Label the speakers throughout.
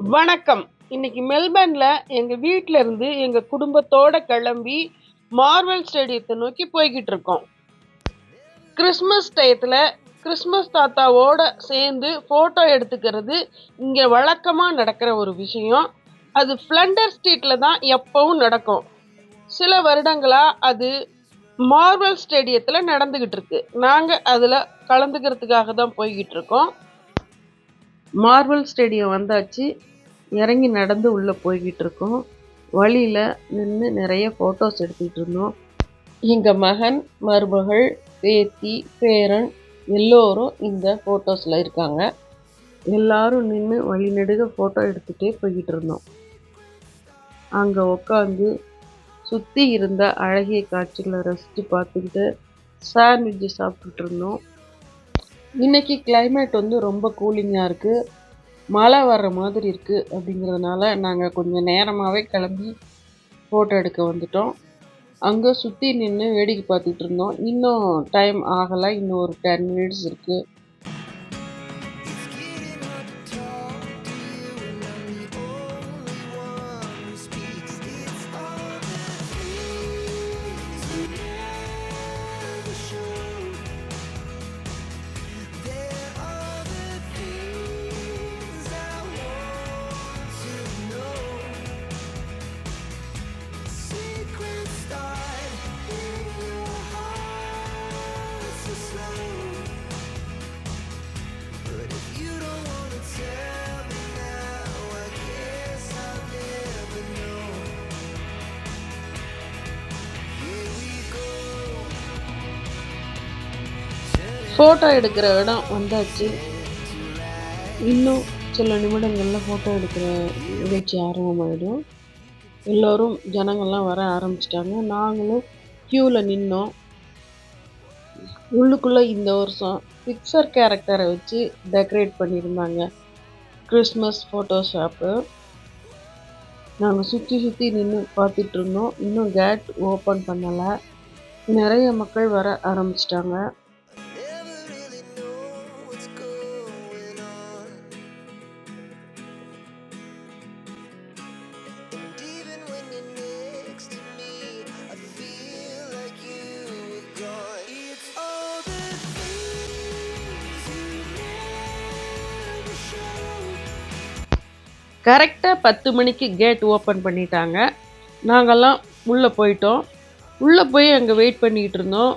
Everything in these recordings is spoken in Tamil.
Speaker 1: வணக்கம். இன்னைக்கு மெல்பர்ன்ல எங்க வீட்டில் இருந்து எங்க குடும்பத்தோட கிளம்பி மார்வல் ஸ்டேடியத்தை நோக்கி போய்கிட்டு இருக்கோம். கிறிஸ்மஸ் டயத்துல கிறிஸ்மஸ் தாத்தாவோட சேர்ந்து போட்டோ எடுத்துக்கிறது இங்க வழக்கமா நடக்கிற ஒரு விஷயம். அது ஃப்ளண்டர் ஸ்ட்ரீட்ல தான் எப்பவும் நடக்கும். சில வருடங்களா அது மார்வல் ஸ்டேடியத்தில் நடந்துக்கிட்டு இருக்கு. நாங்கள் அதில் கலந்துக்கிறதுக்காக தான் போய்கிட்டு இருக்கோம். மார்வல் ஸ்டேடியம் வந்தாச்சு. இறங்கி நடந்து உள்ளே போய்கிட்டு இருக்கோம். வழியில் நின்று நிறைய ஃபோட்டோஸ் எடுத்துக்கிட்டு இருந்தோம். எங்கள் மகன் மருமகள் பேத்தி பேரன் எல்லோரும் இந்த ஃபோட்டோஸில் இருக்காங்க. எல்லாரும் நின்று வழி நெடுக ஃபோட்டோ எடுத்துகிட்டே போய்கிட்டு இருந்தோம். அங்கே உட்காந்து சுற்றி இருந்த அழகிய காட்சிகளை ரசித்து பார்த்துக்கிட்டு சாண்ட்விட்சு சாப்பிட்டுட்டு இருந்தோம். இன்னைக்கு கிளைமேட் வந்து ரொம்ப கூலிங்காக இருக்குது மழை வர்ற மாதிரி இருக்குது அப்படிங்கிறதுனால நாங்கள் கொஞ்சம் நேரமாகவே கிளம்பி ஃபோட்டோ எடுக்க வந்துட்டோம். அங்கே சுற்றி நின்று வேடிக்கை பார்த்துட்டு இருந்தோம். இன்னும் டைம் ஆகலை. இன்னும் ஒரு டென் மினிட்ஸ் இருக்குது ஃபோட்டோ எடுக்கிற இடம் வந்தாச்சு. இன்னும் சில நிமிடங்களில் ஃபோட்டோ எடுக்கிற நிகழ்ச்சி ஆரம்பமாயிடும். எல்லோரும் ஜனங்கள்லாம் வர ஆரம்பிச்சிட்டாங்க. நாங்களும் க்யூவில் நின்னோம். உள்ளுக்குள்ளே இந்த வருஷம் பிக்சர் கேரக்டரை வச்சு டெக்கரேட் பண்ணியிருந்தாங்க. கிறிஸ்மஸ் ஃபோட்டோ ஷாப்பு நாங்கள் சுற்றி சுற்றி நின்று பார்த்துட்டு இருந்தோம். இன்னும் கேட் ஓப்பன் பண்ணலை. நிறைய மக்கள் வர ஆரம்பிச்சிட்டாங்க. கரெக்டாக பத்து மணிக்கு கேட் ஓப்பன் பண்ணிட்டாங்க. நாங்கள்லாம் உள்ளே போயிட்டோம். உள்ளே போய் அங்கே வெயிட் பண்ணிக்கிட்டு இருந்தோம்.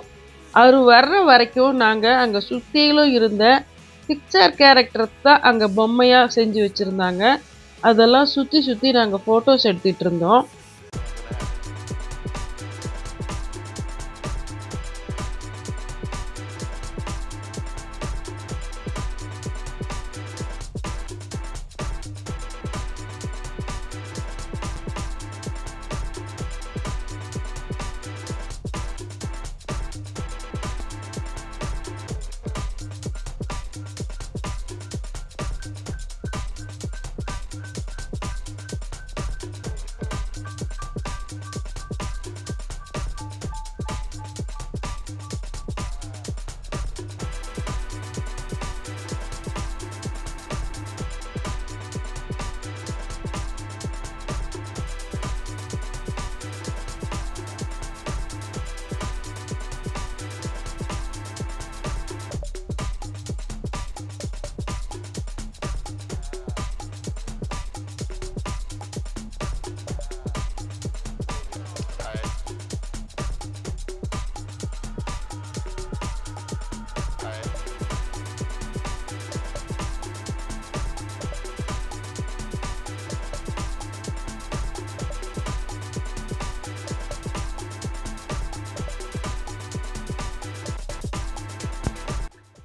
Speaker 1: அவர் வர்ற வரைக்கும் நாங்கள் அங்கே சுற்றிலும் இருந்த பிக்சர் கேரக்டர் தான் அங்கே பொம்மையாக செஞ்சு வச்சுருந்தாங்க. அதெல்லாம் சுற்றி சுற்றி நாங்கள் ஃபோட்டோஸ் எடுத்துகிட்டு இருந்தோம்.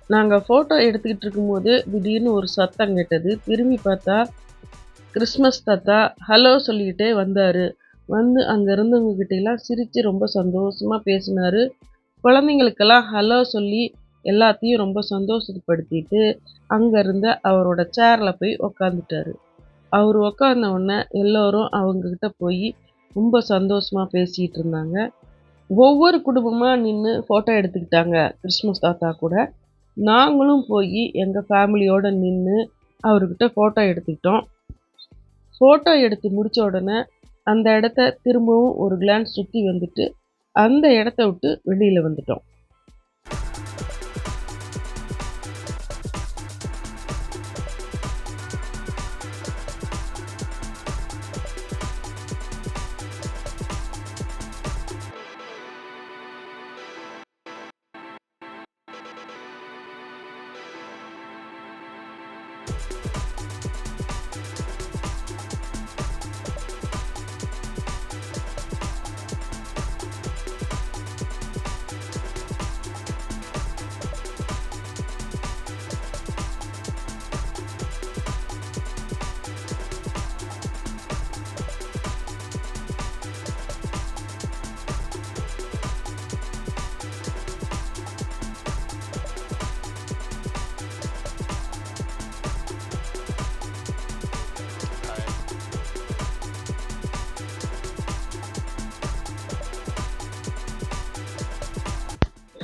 Speaker 1: நாங்கள் ஃபோட்டோ எடுத்துக்கிட்டு இருக்கும்போது திடீர்னு ஒரு சத்தம் கேட்டது. திரும்பி பார்த்தா கிறிஸ்மஸ் தாத்தா ஹலோ சொல்லிக்கிட்டே வந்தார். வந்து அங்கே இருந்தவங்க சிரித்து ரொம்ப சந்தோஷமாக பேசினார். குழந்தைங்களுக்கெல்லாம் ஹலோ சொல்லி எல்லாத்தையும் ரொம்ப சந்தோஷப்படுத்திட்டு அங்கே இருந்த அவரோட சேரில் போய் உக்காந்துட்டாரு. அவர் உக்காந்த உடனே எல்லோரும் அவங்கக்கிட்ட போய் ரொம்ப சந்தோஷமாக பேசிகிட்டு இருந்தாங்க. ஒவ்வொரு குடும்பமாக நின்று ஃபோட்டோ எடுத்துக்கிட்டாங்க கிறிஸ்மஸ் தாத்தா கூட. நாங்களும் போய் எங்கள் ஃபேமிலியோடு நின்று அவர்கிட்ட ஃபோட்டோ எடுத்துக்கிட்டோம். ஃபோட்டோ எடுத்து முடித்த உடனே அந்த இடத்த திரும்பவும் ஒரு கிளான்ஸ் சுற்றி வந்துட்டு அந்த இடத்த விட்டு வெளியில் வந்துட்டோம்.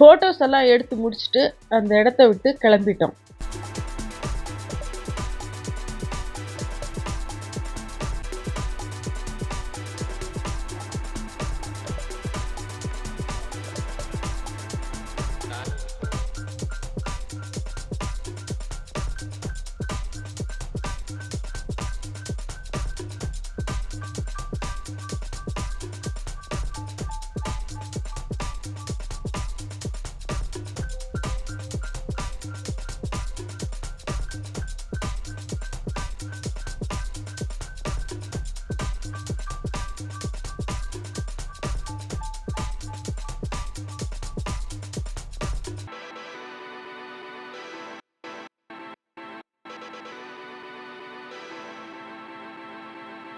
Speaker 1: ஃபோட்டோஸ் எல்லாம் எடுத்து முடிச்சுட்டு அந்த இடத்த விட்டு கிளம்பிட்டோம்.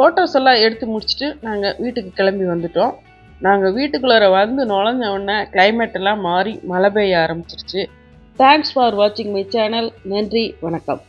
Speaker 1: ஃபோட்டோஸ் எல்லாம் எடுத்து முடிச்சுட்டு நாங்கள் வீட்டுக்கு கிளம்பி வந்துட்டோம். நாங்கள் வீட்டுக்குள்ளார வந்து நுழைஞ்ச உடனே கிளைமேட் எல்லாம் மாறி மழை பெய்ய ஆரம்பிச்சிருச்சு. தேங்க்ஸ் ஃபார் வாட்சிங் மை சேனல் நன்றி வணக்கம்.